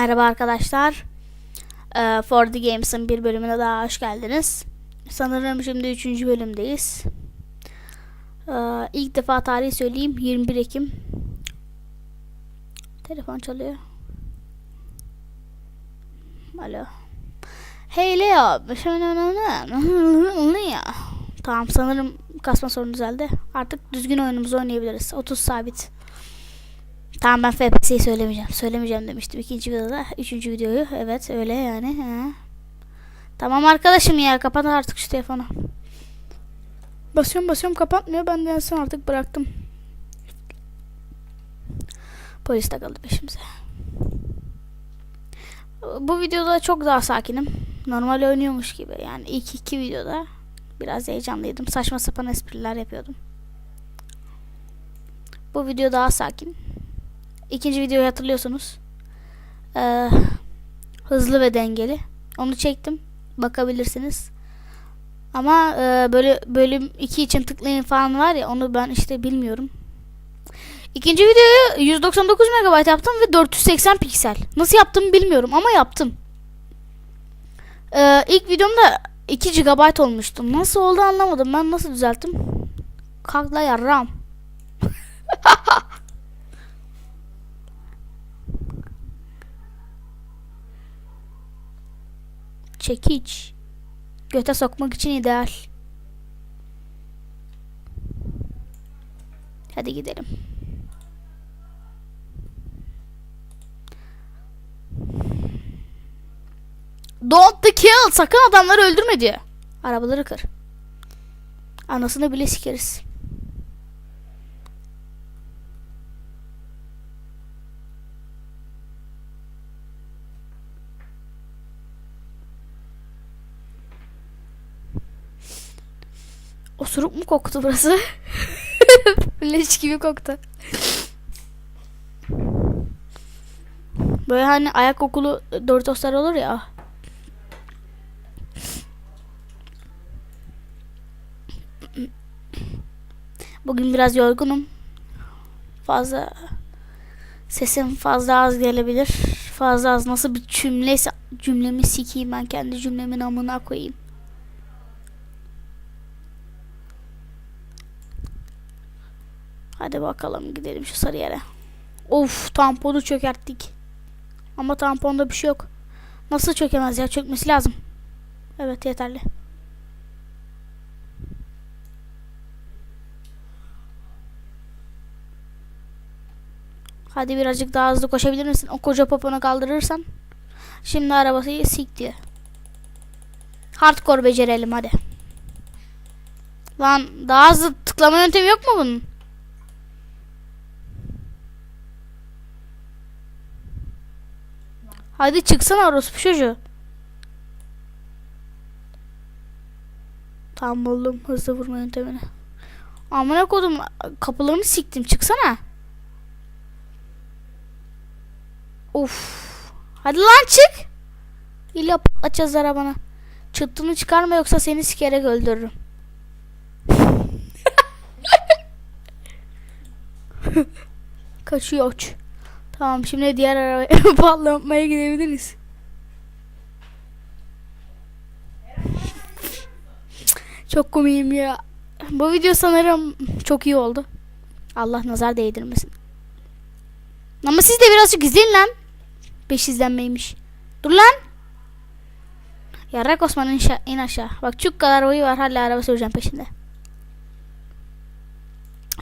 Merhaba arkadaşlar. Ee, For the Games'ın bir bölümüne daha hoş geldiniz. Sanırım şimdi 3. bölümdeyiz. Ee, ilk defa tarihi söyleyeyim. 21 Ekim. Telefon çalıyor. Alo. Hey Leo. Leo. Tamam sanırım kasma sorunu düzeldi. Artık düzgün oyunumuzu oynayabiliriz. 30 sabit. Tamam ben FPS'yi söylemeyeceğim. Söylemeyeceğim demiştim ikinci videoda. Üçüncü videoyu. Evet öyle yani. He. Tamam arkadaşım ya kapat artık şu telefonu. Basıyorum basıyorum kapatmıyor. Ben de en son artık bıraktım. Polis takıldı peşimize. Bu videoda çok daha sakinim. Normal oynuyormuş gibi. Yani ilk iki videoda biraz heyecanlıydım. Saçma sapan espriler yapıyordum. Bu video daha sakin. İkinci videoyu hatırlıyorsunuz. Ee, hızlı ve dengeli. Onu çektim. Bakabilirsiniz. Ama e, böyle bölüm 2 için tıklayın falan var ya onu ben işte bilmiyorum. İkinci videoyu 199 MB yaptım ve 480 piksel. Nasıl yaptım bilmiyorum ama yaptım. Ee, ilk videomda 2 GB olmuştu. Nasıl oldu anlamadım. Ben nasıl düzelttim? Kalkla yarram. Çekiç. Göte sokmak için ideal. Hadi gidelim. Don't the kill. Sakın adamları öldürme diyor. Arabaları kır. Anasını bile sikeriz. Osuruk mu koktu burası? Leş gibi koktu. Böyle hani ayak kokulu Doritoslar olur ya. Bugün biraz yorgunum. Fazla sesim fazla az gelebilir. Fazla az nasıl bir cümleyse cümlemi sikeyim ben kendi cümlemin amına koyayım. Hadi bakalım gidelim şu sarı yere. Of tamponu çökerttik. Ama tamponda bir şey yok. Nasıl çökemez ya? Çökmesi lazım. Evet yeterli. Hadi birazcık daha hızlı koşabilir misin? O koca poponu kaldırırsan. Şimdi arabası sik diye. Hardcore becerelim hadi. Lan daha hızlı tıklama yöntemi yok mu bunun? Hadi çıksana orospu çocuğu. Tamam buldum hızlı vurma yöntemini. Amına kodum kapılarını siktim çıksana. Of. Hadi lan çık. İlla patlatacağız arabanı. Çıttını çıkarma yoksa seni sikerek öldürürüm. Kaçıyor. Tamam şimdi diğer arabaya patlatmaya gidebiliriz. Çok komiyim ya. Bu video sanırım çok iyi oldu. Allah nazar değdirmesin. Ama siz de birazcık izleyin lan. 5 izlenmeymiş. Dur lan. Yarrak Osman in, in aşağı. Bak çok kadar oyu var hala araba süreceğim peşinde.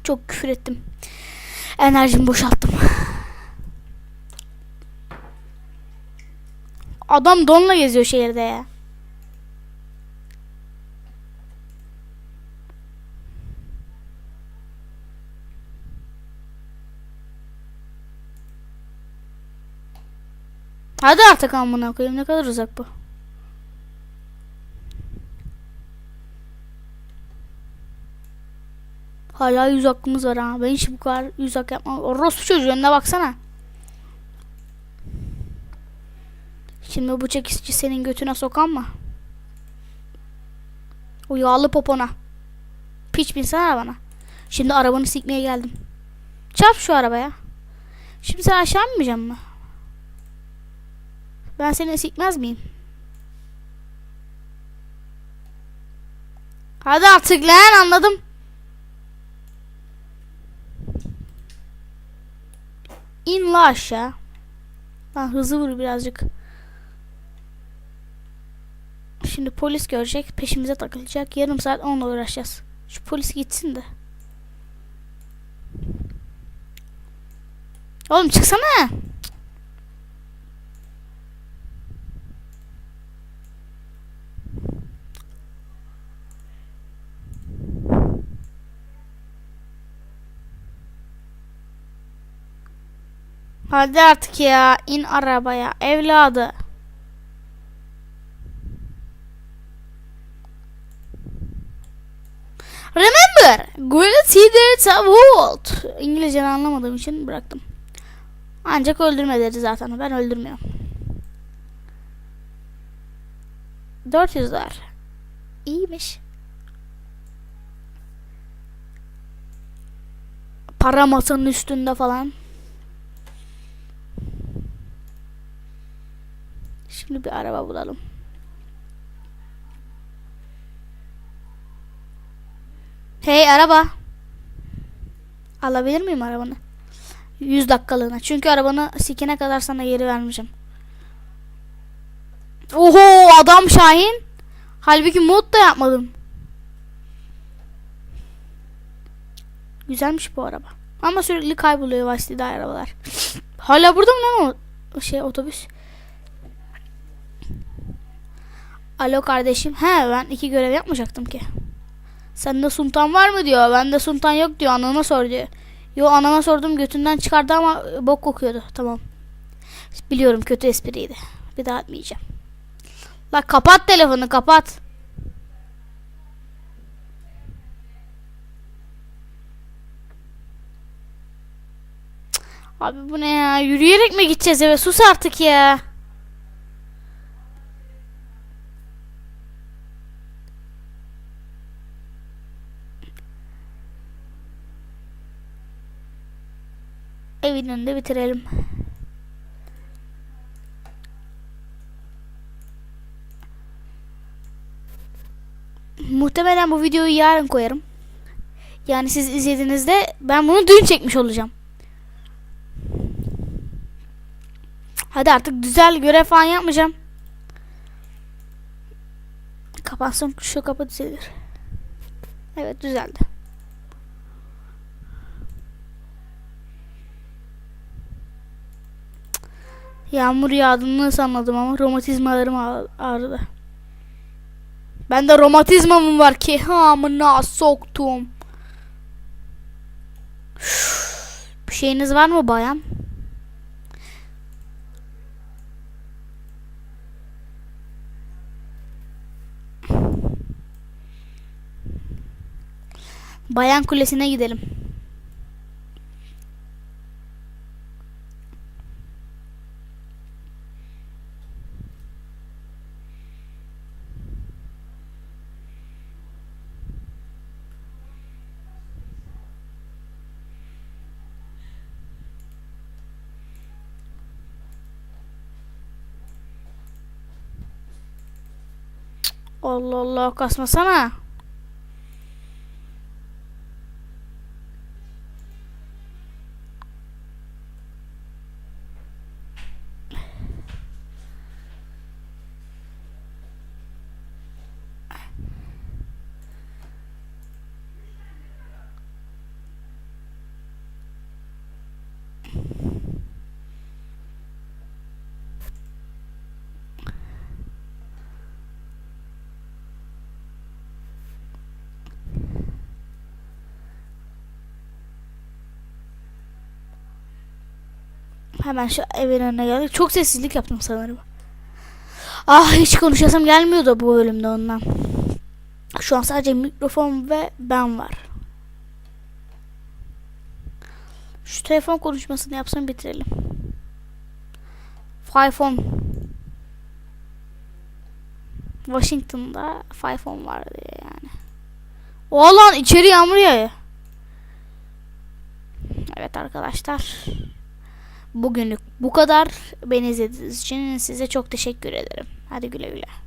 Çok küfür ettim. Enerjimi boşalttım. Adam donla geziyor şehirde ya. Hadi artık amına koyayım ne kadar uzak bu. Hala yüz hakkımız var ha. Ben hiç bu kadar yüz hak yapmam. Orospu çocuğu önüne baksana. Şimdi bu çekici senin götüne sokan mı? O yağlı popona. Piç binsene bana. Şimdi arabanı sikmeye geldim. Çarp şu arabaya. Şimdi sen aşağı inmeyeceksin mi? Ben seni sikmez miyim? Hadi artık lan anladım. İn la aşağı. Lan hızlı vur birazcık. Şimdi polis görecek. Peşimize takılacak. Yarım saat onunla uğraşacağız. Şu polis gitsin de. Oğlum çıksana. Hadi artık ya. in arabaya. Evladı. Quality that's a vault. İngilizceni anlamadığım için bıraktım. Ancak öldürmeleri zaten. Ben öldürmüyorum. 400'ler. İyiymiş. Para masanın üstünde falan. Şimdi bir araba bulalım. Hey araba. Alabilir miyim arabanı? 100 dakikalığına. Çünkü arabanı sikene kadar sana geri vermeyeceğim. Oho adam Şahin. Halbuki mod da yapmadım. Güzelmiş bu araba. Ama sürekli kayboluyor Vice'de arabalar. Hala burada mı lan o şey otobüs? Alo kardeşim. He ben iki görev yapmayacaktım ki. Sende sultan var mı diyor. Bende sultan yok diyor. Anana sor diyor. Yo anama sordum götünden çıkardı ama bok kokuyordu. Tamam. Biliyorum kötü espriydi. Bir daha atmayacağım. La kapat telefonu kapat. Abi bu ne ya? Yürüyerek mi gideceğiz eve? Sus artık ya. Evin önünde bitirelim. Muhtemelen bu videoyu yarın koyarım. Yani siz izlediğinizde ben bunu dün çekmiş olacağım. Hadi artık güzel görev falan yapmayacağım. Kapatsın şu kapı düzelir. Evet düzeldi. Yağmur yağdığını sanmadım ama romatizmalarım ağ- ağrıdı. Ben de romatizma var ki? Amına soktum. Bir şeyiniz var mı bayan? Bayan Kulesi'ne gidelim. Allah Allah kasmasana. Hemen şu evin önüne geldik. Çok sessizlik yaptım sanırım. Ah hiç konuşasım gelmiyordu bu bölümde ondan. Şu an sadece mikrofon ve ben var. Şu telefon konuşmasını yapsam bitirelim. iPhone. Washington'da iPhone var diye yani. O lan içeri yağmur yağıyor. Evet arkadaşlar. Bugünlük bu kadar. Beni izlediğiniz için size çok teşekkür ederim. Hadi güle güle.